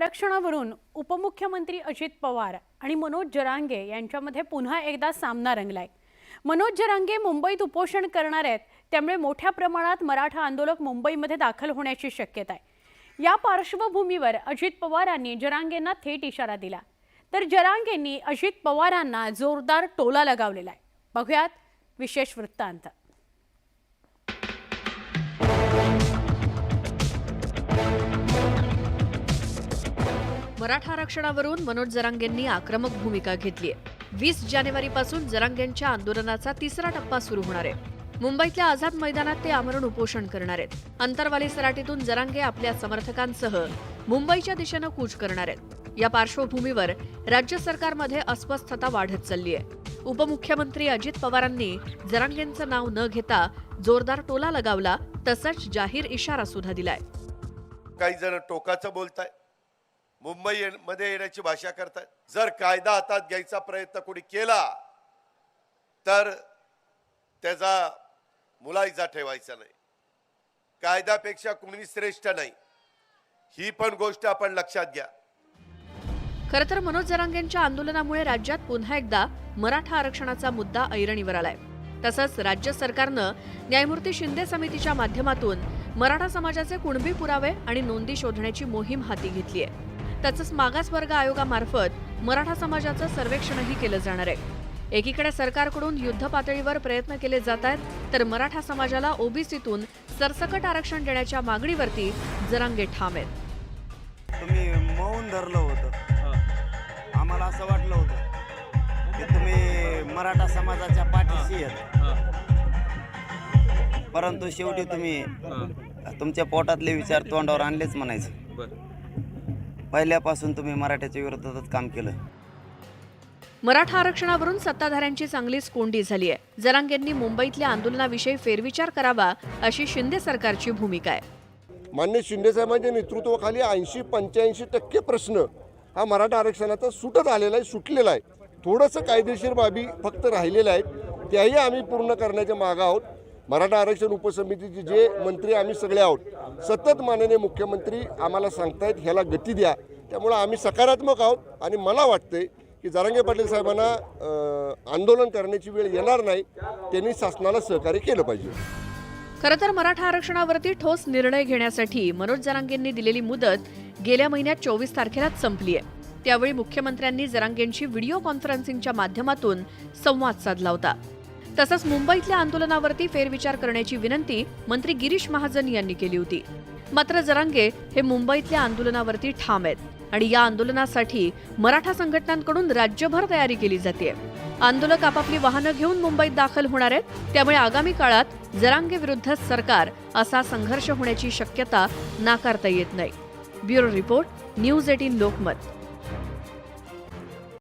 आरक्षणावरून उपमुख्यमंत्री अजित पवार आणि मनोज जरांगे यांच्यामध्ये पुन्हा एकदा सामना रंगलाय. मनोज जरांगे मुंबईत उपोषण करणार आहेत त्यामुळे मोठ्या प्रमाणात मराठा आंदोलक मुंबईमध्ये दाखल होण्याची शक्यता आहे. या पार्श्वभूमीवर अजित पवारांनी जरांगेंना थेट इशारा दिला. तर जरांगेंनी अजित पवारांना जोरदार टोला लगावलेला आहे. बघूयात विशेष वृत्तांत. मराठा आरक्षणावरून मनोज जरांगेंनी आक्रमक भूमिका घेतली आहे. वीस जानेवारीपासून जरांगेंच्या आंदोलनाचा तिसरा टप्पा सुरू होणार आहे. मुंबईतल्या आझाद मैदानात ते आमरण उपोषण करणार आहेत. अंतरवाली सराटीतून जरांगे आपल्या समर्थकांसह मुंबईच्या दिशेनं कूच करणार आहेत. या पार्श्वभूमीवर राज्य सरकारमध्ये अस्वस्थता वाढत चालली आहे. उपमुख्यमंत्री अजित पवारांनी जरांगेंचं नाव न घेता जोरदार टोला लगावला तसंच जाहीर इशारा सुद्धा दिलाय. काही जण टोकाचं बोलताय मुंबई ये- मध्ये येण्याची भाषा करतात. जर कायदा हातात घ्यायचा प्रयत्न कोणी केला तर त्याचा मुलायजा ठेवायचा नाही. कायद्यापेक्षा कुणी श्रेष्ठ नाही. ही पण गोष्ट आपण लक्षात घ्या. खर तर मनोज जरांगेंच्या आंदोलनामुळे राज्यात पुन्हा एकदा मराठा आरक्षणाचा मुद्दा ऐरणीवर आलाय. तसंच राज्य सरकारनं न्यायमूर्ती शिंदे समितीच्या माध्यमातून मराठा समाजाचे कुणबी पुरावे आणि नोंदी शोधण्याची मोहीम हाती घेतली आहे तसंच मागासवर्ग आयोगामार्फत मराठा समाजाचं सर्वेक्षणही केलं जाणार आहे. एकीकडे सरकारकडून युद्ध पातळीवर प्रयत्न केले जात आहेत तर मराठा समाजाला ओबीसीतून सरसकट आरक्षण देण्याच्या मागणीवरती जरांगे ठाम आहेत. तुम्ही मौन धरलं होतं. आम्हाला असं वाटलं होतं की तुम्ही मराठा समाजाच्या पाठीशी आहेत. परंतु शेवटी तुम्ही तुमच्या पोटातले विचार तोंडावर आणलेच म्हणायचं. पहिल्यापासून तुम्ही मराठ्याच्या विरोधातच काम केलं. मराठा आरक्षणावरून सत्ताधाऱ्यांची चांगलीच कोंडी झाली आहे. जरांगेंनी मुंबईतल्या आंदोलनाविषयी फेरविचार करावा अशी शिंदे सरकारची भूमिका आहे. मान्य शिंदेसाहेबांच्या नेतृत्वाखाली ऐंशी पंच्याऐंशी टक्के प्रश्न हा मराठा आरक्षणाचा सुटत आलेला आहे सुटलेला आहे. थोडंसं कायदेशीर बाबी फक्त राहिलेल्या आहेत. त्याही आम्ही पूर्ण करण्याच्या मागं आहोत. मराठा आरक्षण उपसमितीचे जे मंत्री आम्ही सगळे आहोत सतत माननीय मुख्यमंत्री आम्हाला सांगतायत ह्याला गती द्या. त्यामुळं आम्ही सकारात्मक आहोत आणि मला वाटते की जरांगे पाटील साहेबांना आंदोलन करण्याची वेळ येणार नाही त्यांनी शासनाला सहकार्य केलं पाहिजे. खरं तर मराठा आरक्षणावरती ठोस निर्णय घेण्यासाठी मनोज जरांगेंनी दिलेली मुदत गेल्या महिन्यात चोवीस तारखेलाच संपली आहे. त्यावेळी मुख्यमंत्र्यांनी जरांगेंशी व्हिडिओ कॉन्फरन्सिंगच्या माध्यमातून संवाद साधला होता. तसंच मुंबईतल्या आंदोलनावरती फेरविचार करण्याची विनंती मंत्री गिरीश महाजन यांनी केली होती. मात्र जरांगे हे मुंबईतल्या आंदोलनावरती ठाम आहेत आणि या आंदोलनासाठी मराठा संघटनांकडून राज्यभर तयारी केली जाते. आंदोलक आपापली वाहनं घेऊन मुंबईत दाखल होणार आहेत त्यामुळे आगामी काळात जरांगे विरुद्ध सरकार असा संघर्ष होण्याची शक्यता नाकारता येत नाही. Bureau report news eighteen Lokmat.